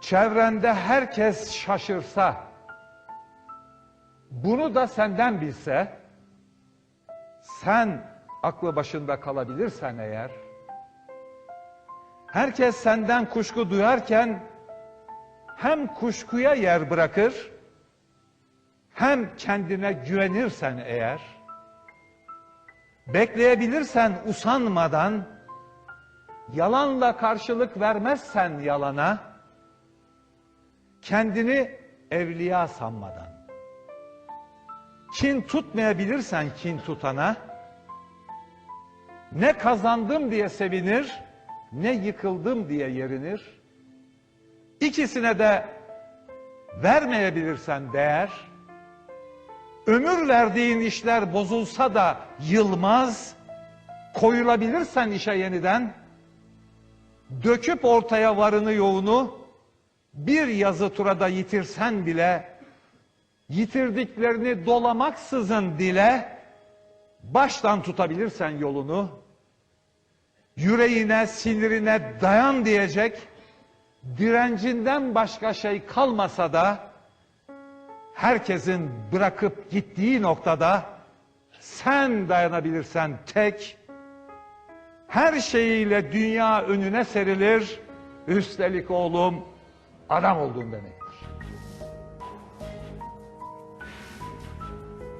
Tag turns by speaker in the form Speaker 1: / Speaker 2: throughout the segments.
Speaker 1: çevrende herkes şaşırsa, bunu da senden bilse, sen aklı başında kalabilirsen eğer, herkes senden kuşku duyarken, hem kuşkuya yer bırakır, hem kendine güvenirsen eğer, bekleyebilirsen usanmadan, yalanla karşılık vermezsen yalana, kendini evliya sanmadan, kin tutmayabilirsen kin tutana, ne kazandım diye sevinir, ne yıkıldım diye yerinir. İkisine de vermeyebilirsen değer, ömür verdiğin işler bozulsa da yılmaz, koyulabilirsen işe yeniden, döküp ortaya varını yoğunu, bir yazı turada yitirsen bile, yitirdiklerini dolamaksızın dile, baştan tutabilirsen yolunu, yüreğine, sinirine dayan diyecek, direncinden başka şey kalmasa da, herkesin bırakıp gittiği noktada, sen dayanabilirsen tek, her şeyiyle dünya önüne serilir, üstelik oğlum adam olduğun demektir.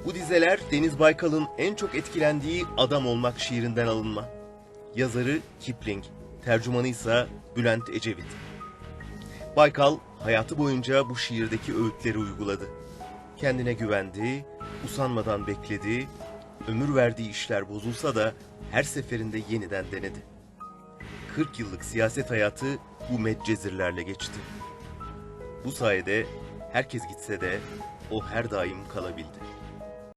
Speaker 2: Bu dizeler Deniz Baykal'ın en çok etkilendiği Adam Olmak şiirinden alınma. Yazarı Kipling, tercümanı ise Bülent Ecevit. Baykal hayatı boyunca bu şiirdeki öğütleri uyguladı. Kendine güvendi, usanmadan bekledi, ömür verdiği işler bozulsa da her seferinde yeniden denedi. 40 yıllık siyaset hayatı bu medcezirlerle geçti. Bu sayede herkes gitse de o her daim kalabildi.